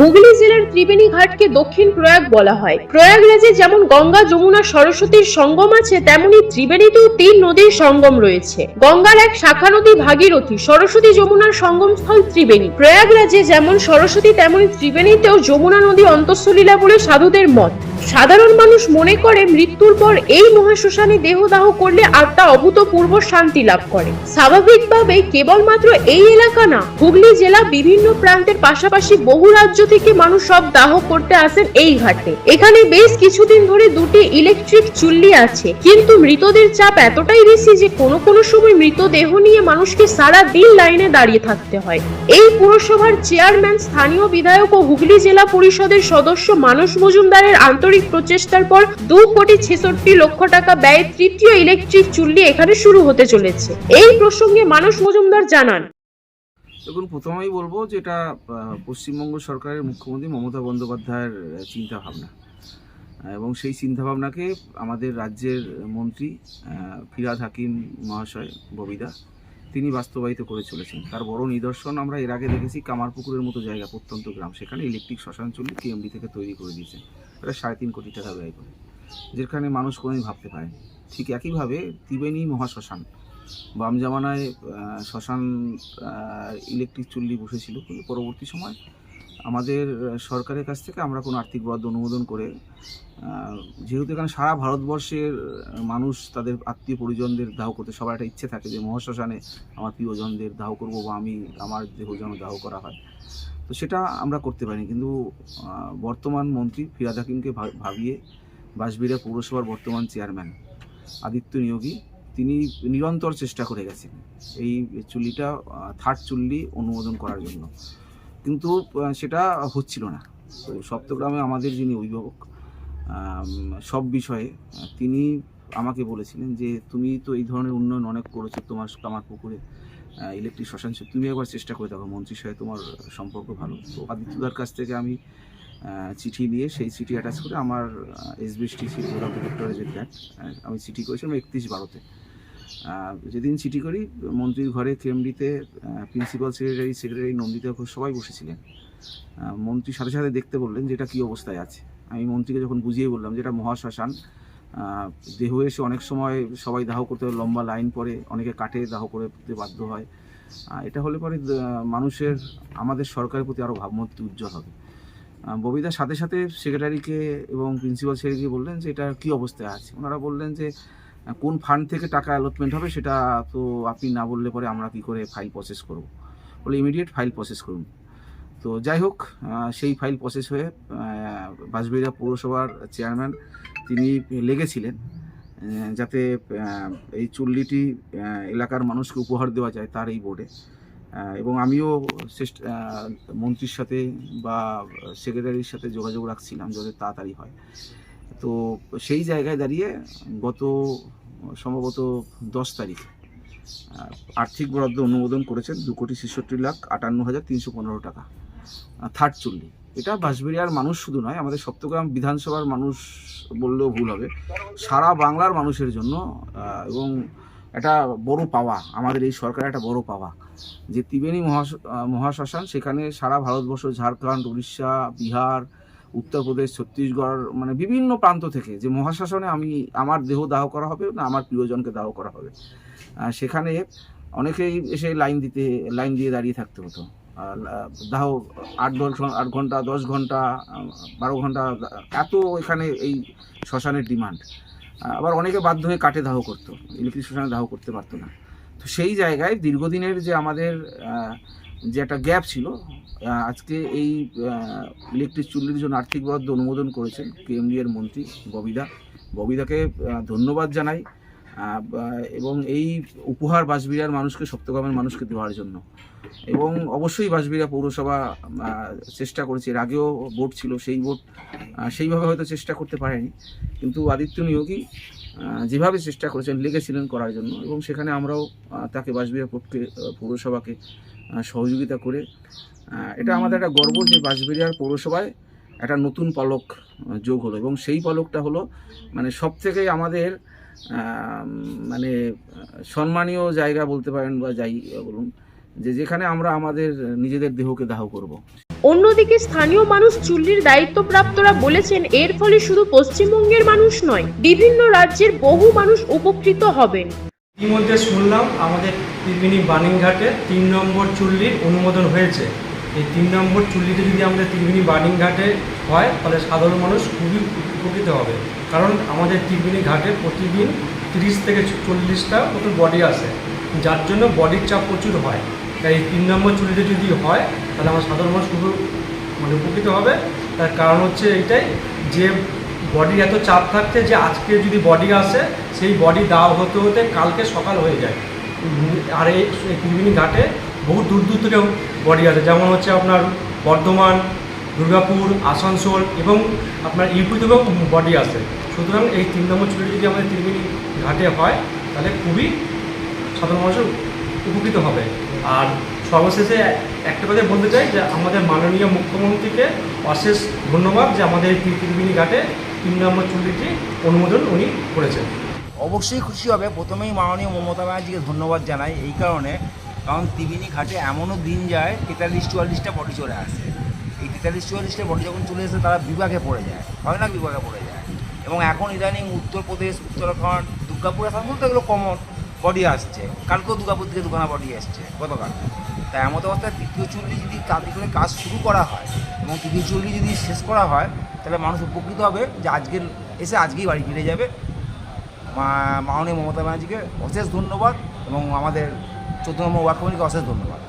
হুগলি জেলার ত্রিবেণী ঘাটকে দক্ষিণ প্রয়াগ বলা হয়। প্রয়াগরাজে যেমন গঙ্গা, যমুনা, সরস্বতীর সঙ্গম আছে, তেমনি ত্রিবেণীতেও তিন নদীর সঙ্গম রয়েছে। গঙ্গার এক শাখা নদী ভাগীরথী, সরস্বতী যমুনার সঙ্গমস্থল ত্রিবেণী। প্রয়াগরাজে যেমন সরস্বতী, তেমনি ত্রিবেণীতেও যমুনা নদী অন্তঃস্থলীলা বলে সাধুদের মত। সাধারণ মানুষ মনে করে মৃত্যুর পর এই মহাশ্মশানে দেহদাহ করলে আত্মা অভূতপূর্ব শান্তি লাভ করে। স্বাভাবিকভাবেই কেবলমাত্র এই এলাকা না, হুগলি জেলা বিভিন্ন প্রান্তের পাশাপাশি বহু রাজ্য থেকে মানুষ সব দাহ করতে আসেন এই ঘাটে। এখানে বেশ কিছুদিন ধরে দুটি ইলেকট্রিক চুল্লি আছে, কিন্তু মৃতদের চাপ এতটাই বেশি যে কোনো কোনো সময় মৃতদেহ নিয়ে মানুষকে সারা দিন লাইনে দাঁড়িয়ে থাকতে হয়। এই পুরসভার চেয়ারম্যান, স্থানীয় বিধায়ক ও হুগলি জেলা পরিষদের সদস্য মানস মজুমদারের আন্তরিক প্রচেষ্টার পর দু কোটি ছেষট্টি লক্ষ টাকা ব্যয়ে তৃতীয় ইলেকট্রিক চুল্লি এখানে শুরু হতে চলেছে। এই প্রসঙ্গে মানস মজুমদার জানান। দেখুন, প্রথমেই বলব যে এটা পশ্চিমবঙ্গ সরকারের মুখ্যমন্ত্রী মমতা বন্দ্যোপাধ্যায়ের চিন্তা ভাবনা এবং সেই চিন্তাভাবনাকে আমাদের রাজ্যের মন্ত্রী ফিরাদ হাকিম মহাশয়, ববিদা তিনি বাস্তবায়িত করে চলেছেন। তার বড় নিদর্শন আমরা এর আগে দেখেছি কামারপুকুরের মতো জায়গা, প্রত্যন্ত গ্রাম। সেখানে ইলেকট্রিক শ্মশান চুল্লি টিএমডি থেকে তৈরি করে দিয়েছে। প্রায় সাড়ে তিন কোটি টাকা ব্যয় করে, যেখানে মানুষ কোনোই ভাবতে পারেনি। ঠিক একইভাবে ত্রিবেণী মহাশ্মশান বাম জামানায় শ্মশান ইলেকট্রিক চুল্লি বসেছিল, কিন্তু পরবর্তী সময় আমাদের সরকারের কাছ থেকে আমরা কোনো আর্থিক বরাদ্দ অনুমোদন করে যেহেতু এখানে সারা ভারতবর্ষের মানুষ তাদের আত্মীয় পরিজনদের দাহ করতে, সবার একটা ইচ্ছে থাকে যে মহাশ্মশানে আমার প্রিয়জনদের দাহ করব বা আমি আমার দেহ যেন দাহ করা হয়। তো সেটা আমরা করতে পারিনি। কিন্তু বর্তমান মন্ত্রী ফিরাদ হাকিমকে ভাবিয়ে বাঁশবিড়া পৌরসভার বর্তমান চেয়ারম্যান আদিত্য নিয়োগী, তিনি নিরন্তর চেষ্টা করে গেছেন এই চুল্লিটা থার্ড চুল্লি অনুমোদন করার জন্য। কিন্তু সেটা হচ্ছিল না। তো সপ্তগ্রামে আমাদের যিনি অভিভাবক সব বিষয়ে, তিনি আমাকে বলেছিলেন যে, তুমি তো এই ধরনের উন্নয়ন অনেক করেছ, তোমার কামার পুকুরে ইলেকট্রিক শ্মশান তুমি একবার চেষ্টা করে দেখো, মন্ত্রীর সাথে তোমার সম্পর্ক ভালো। তো আদিত্যদার কাছ থেকে আমি চিঠি নিয়ে সেই চিঠি অ্যাটাচ করে আমার এসবিএসটিসি অফ ডিরেক্টরের যে ফ্ল্যাট আমি চিঠি করেছিলাম একত্রিশ বারোতে। যেদিন চিঠি করি মন্ত্রীর ঘরে কেএমডিতে principal secretary secretary Nandita Ghosh সবাই বসেছিলেন। মন্ত্রী সাথে সাথে দেখতে বললেন যে এটা কী অবস্থায় আছে। আমি মন্ত্রীকে যখন বুঝিয়ে বললাম যে এটা মহাশ্মশান দেহ এসে অনেক সময় সবাই দাহ করতে লম্বা লাইন পরে অনেকে কাটে দাহ করতে বাধ্য হয়। এটা হলে পরে মানুষের আমাদের সরকারের প্রতি আরও ভাবমূর্তি উজ্জ্বল হবে। আহ, ববিদার সাথে সাথে সেক্রেটারিকে এবং প্রিন্সিপাল সেক্রেটারিকে বললেন যে এটা কী অবস্থায় আছে? ওনারা বললেন যে কোন ফান্ড থেকে টাকা অ্যালটমেন্ট হবে সেটা তো আপনি না বললে পরে আমরা কি করে ফাইল প্রসেস করব? বলে ইমিডিয়েট ফাইল প্রসেস করুন। তো যাই হোক সেই ফাইল প্রসেস হয়ে বাঁশবেড়িয়া পৌরসভার চেয়ারম্যান তিনি লেগেছিলেন যাতে এই চুল্লিটি এলাকার মানুষকে উপহার দেওয়া যায় তার এই বোর্ডে এবং আমিও আহ, মন্ত্রীর সাথে বা সেক্রেটারির সাথে যোগাযোগ রাখছিলাম যাতে তাড়াতাড়ি হয়। তো সেই জায়গায় দাঁড়িয়ে গত সম্ভবত দশ তারিখ আর্থিক বরাদ্দ অনুমোদন করেছেন দু কোটি ছেষট্টি লাখ আটান্ন হাজার তিনশো পনেরো টাকা থার্ড চুল্লি এটা বাঁশবেড়িয়ার মানুষ শুধু নয়, আমাদের সপ্তগ্রাম বিধানসভার মানুষ বললেও ভুল হবে, সারা বাংলার মানুষের জন্য এবং একটা বড় পাওয়া, আমাদের এই সরকারের একটা বড় পাওয়া, যে ত্রিবেণী মহাশ্মশান, সেখানে সারা ভারতবর্ষ, ঝাড়খণ্ড, উড়িষ্যা, বিহার উত্তরপ্রদেশ, ছত্তিশগড় মানে বিভিন্ন প্রান্ত থেকে যে মহাশ্মশানে আমি, আমার দেহ দাহ করা হবে না, আমার প্রিয়জনকে দাহ করা হবে। সেখানে অনেকেই এসে লাইন দিতে, লাইন দিয়ে দাঁড়িয়ে থাকতে হতো। দাহ আট দশ আট ঘণ্টা, দশ ঘণ্টা বারো ঘণ্টা, এত এখানে এই শ্মশানের ডিমান্ড। আবার অনেকে বাধ্য হয়ে কাটে দাহ করতো, ইলেকট্রিক শ্মশানে দাহ করতে পারতো না। তো সেই জায়গায় দীর্ঘদিনের যে আমাদের যে একটা গ্যাপ ছিল আজকে এই ইলেকট্রিক চুল্লির জন্য আর্থিক বরাদ্দ অনুমোদন করেছেন কেএমডি এর মন্ত্রী ববিদা। ববিদাকে ধন্যবাদ জানাই এবং এই উপহার বাঁশবিড়ার মানুষকে সপ্তগ্রামের মানুষকে দেওয়ার জন্য। এবং অবশ্যই বাঁশবিড়া পৌরসভা চেষ্টা করেছে। এর আগেও বোর্ড ছিল সেই আহ, সেইভাবে হয়তো চেষ্টা করতে পারেনি। কিন্তু আদিত্য নিয়োগী যেভাবে চেষ্টা করেছেন লেগেছিলেন করার জন্য, এবং সেখানে আমরাও তাকে পক্ষে পৌরসভাকে সহযোগিতা করে এটা আমাদের একটা গর্ব যে বাঁশবেড়িয়ার পৌরসভায় একটা নতুন পালক যোগ হলো, এবং সেই পালকটা হলো মানে সব থেকে আমাদের মানে সম্মানীয় জায়গা বলতে পারেন বা যাই বলুন, যে যেখানে আমরা আমাদের নিজেদের দেহকে দাহ করব। অন্যদিকে স্থানীয় মানুষ চুল্লির দায়িত্বপ্রাপ্তরা বলেছেন, এর ফলে শুধু পশ্চিমবঙ্গের মানুষ নয়, বিভিন্ন রাজ্যের বহু মানুষ উপকৃত হবেন। ইতিমধ্যে শুনলাম আমাদের ত্রিবেণী বানিংঘাটে তিন নম্বর চুল্লির অনুমোদন হয়েছে। এই তিন নম্বর চুল্লিতে যদি আমাদের ত্রিবেণী বানিংঘাটে হয়, তাহলে সাধারণ মানুষ খুবই উপকৃত হবে। কারণ আমাদের ত্রিবেণী ঘাটে প্রতিদিন তিরিশ থেকে চল্লিশটা মতো বডি আসে। যার জন্য বডির চাপ প্রচুর হয়। তাই এই তিন নম্বর চুল্লিতে যদি হয়, তাহলে আমার সাধারণ মানুষ খুবই মানে উপকৃত হবে। তার কারণ হচ্ছে এইটাই যে বডির এত চাপ থাকতে যে আজকে যদি বডি আসে, সেই বডি দাও হতে হতে কালকে সকাল হয়ে যায়। আর এই ত্রিবেণী ঘাটে বহু দূর দূর থেকে বডি আসে। যেমন হচ্ছে আপনার বর্ধমান, দুর্গাপুর, আসানসোল এবং আপনার ইউপি থেকেও বডি আসে। সুতরাং এই তিন নম্বর ছুটি যদি আমাদের ত্রিবেণী ঘাটে হয়, তাহলে খুবই সাধারণ মানুষের উপকৃত হবে। আর সর্বশেষে একটা কথা বলতে চাই যে আমাদের মাননীয় মুখ্যমন্ত্রীকে অশেষ ধন্যবাদ যে আমাদের ত্রিবেণী ঘাটে তিন নম্বর চুল্লিটি অনুমোদন উনি করেছেন। অবশ্যই খুশি হবে। প্রথমেই মাননীয় মমতা ব্যানার্জিকে ধন্যবাদ জানাই এই কারণে। কারণ ত্রিবেণী ঘাটে এমনও দিন যায়, তেতাল্লিশ, চুয়াল্লিশটা বডি চলে আসে। এই তেতাল্লিশ, চুয়াল্লিশটা বডি যখন চলে আসে, তারা বিভাগে পড়ে যায়। হয় না বিভাগে পড়ে যায়? এবং এখন ইদানিং উত্তরপ্রদেশ, উত্তরাখণ্ড, দুর্গাপুর, আসানসোল বলতে এগুলো কমন বডি আসছে। কালকেও দুর্গাপুর থেকে দুখানা বডি আসছে গতকাল। তাই এমন অবস্থায় তৃতীয় চুল্লি যদি তাড়াতাড়ি করে কাজ শুরু করা হয় এবং তৃতীয় চুল্লি যদি শেষ করা হয়, তাহলে মানুষ উপকৃত হবে যে আজকের, এসে আজকেই বাড়ি ফিরে যাবে। মাননীয় মমতা ব্যানার্জিকে অশেষ ধন্যবাদ এবং আমাদের চোদ্দ নম্বর ওয়ার্ড কমিটিকে অশেষ ধন্যবাদ।